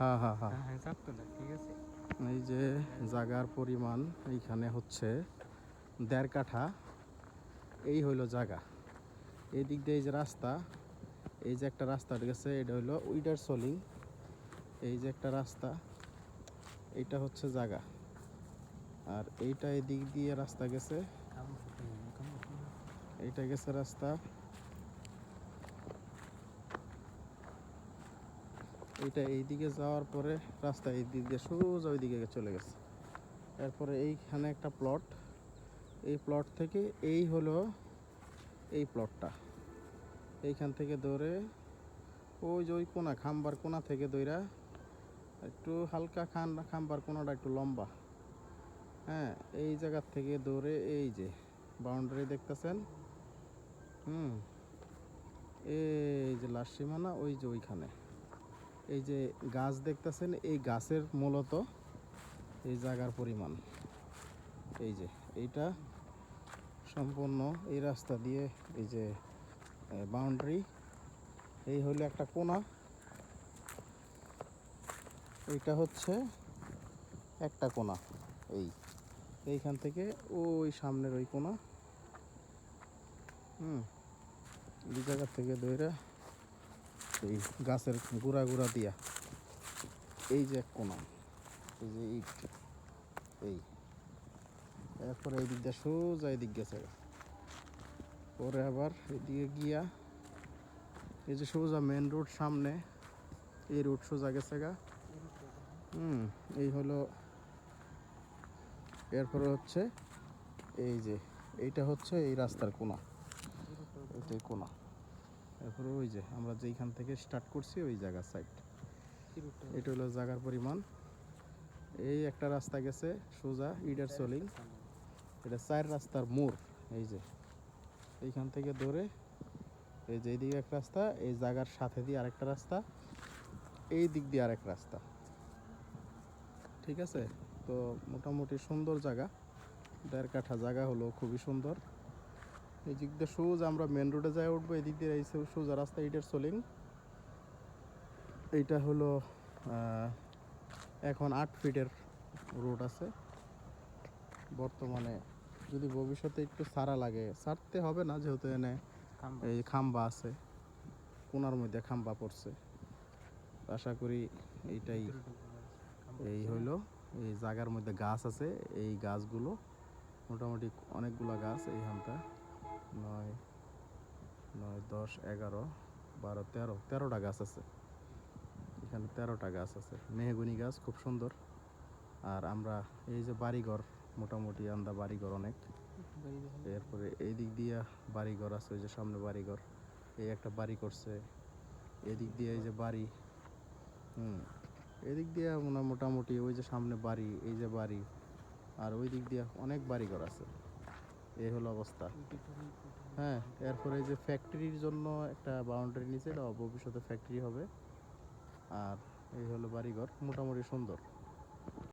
হ্যাঁ হ্যাঁ হ্যাঁ। ঠিক আছে। এই যে জাগার পরিমাণ এইখানে হচ্ছে দেড় কাঠা। এই হইল জায়গা এই দিক দিয়ে এই যে রাস্তা এই যে একটা রাস্তা গেছে এটা হইল উইডার সলিং। এই যে একটা রাস্তা এইটা হচ্ছে জায়গা আর এইটা এই দিক দিয়ে রাস্তা গেছে। এইটা গেছে রাস্তা। এইটা এইদিকে যাওয়ার পরে রাস্তা এই দিক দিয়ে সোজা ওইদিকে চলে গেছে। এরপরে এইখানে একটা প্লট এই প্লট থেকে এই হলো এই প্লটটা এইখান থেকে ধরে ওই যে ওই কোনা, খাম্বার কোনা থেকে দইরা একটু হালকা খান খাম্বার কোনাটা একটু লম্বা। হ্যাঁ এই জায়গার থেকে ধরে এই যে বাউন্ডারি দেখতেছেন? হুম, এই যে লাশ সীমানা, ওই যে ওইখানে। এই যে গাছ দেখতেছেন, এই গাছের মূলত এই জায়গার পরিমাণ। এই যে এইটা সম্পূর্ণ এই রাস্তা দিয়ে এই যে বাউন্ডারি এই হলো একটা কোনা। এইটা হচ্ছে একটা কোনা, এই। এইখান থেকে ওই সামনের ওই কোনা। হুম, এই জায়গা থেকে দইরা এই গাছের গুড়া গুড়া দিয়া। এই যে কোনা, এই যে এই। এরপরে এই দিক দিয়ে সোজা এই দিক গেছে। পরে আবার এদিকে গিয়া এই যে সোজা মেন রোড সামনে, এই রোড সোজা গেছে গা। হুম, এই হলো, এরপরে হচ্ছে এই যে, এইটা হচ্ছে এই রাস্তার কোনা। এটাই কোনা। এরপরে ওই যে আমরা যেইখান থেকে স্টার্ট করছি ওই জায়গার সাইড এটা হলো জায়গার পরিমাণ। এই একটা রাস্তা গেছে সোজা ইডার সোলিং। এটা চার রাস্তার মোড় এই যে। এইখান থেকে ধরে এই যে এইদিকে এক রাস্তা এই জায়গার সাথে দিয়ে আরেকটা রাস্তা এই দিক দিয়ে আরেক রাস্তা। ঠিক আছে? তো মোটামুটি সুন্দর জায়গা। দেড় কাঠা জায়গা হলো খুবই সুন্দর। এই দিক দিয়ে সোজা আমরা মেন রোডে যাই উঠবো এই দিক দিয়ে এই সোজা রাস্তা ইডার সোলিং এইটা হলো এখন আট ফিটের রোড আছে। বর্তমানে যদি ভবিষ্যতে একটু সারা লাগে সারতে হবে না যেহেতু এনে এই খাম্বা আছে কোনার মধ্যে খাম্বা পড়ছে। আশা করি এইটাই এই হইল এই জায়গার মধ্যে গাছ আছে এই গাছগুলো মোটামুটি অনেকগুলো গাছ এইখানটা নয় নয়, দশ, এগারো, বারো, তেরো, তেরোটা গাছ আছে। এখানে তেরোটা গাছ আছে। মেহগুনি গাছ খুব সুন্দর। আর আমরা এই যে বাড়িঘর, মোটামুটি আন্দা বাড়িঘর অনেক। এরপরে এই দিক দিয়ে বাড়িঘর আছে, ওই যে সামনে বাড়িঘর। এই একটা বাড়ি করছে। এদিক দিয়ে এই যে বাড়ি। হুম, এদিক দিয়ে মোটামুটি ওই যে সামনে বাড়ি, এই যে বাড়ি। আর ওই দিক দিয়ে অনেক বাড়িঘর আছে। এই হলো অবস্থা। হ্যাঁ এরপরে যে ফ্যাক্টরির জন্য একটা বাউন্ডারি নিচে ভবিষ্যতে ফ্যাক্টরি হবে। আর এই হলো বাড়িঘর, মোটামুটি সুন্দর।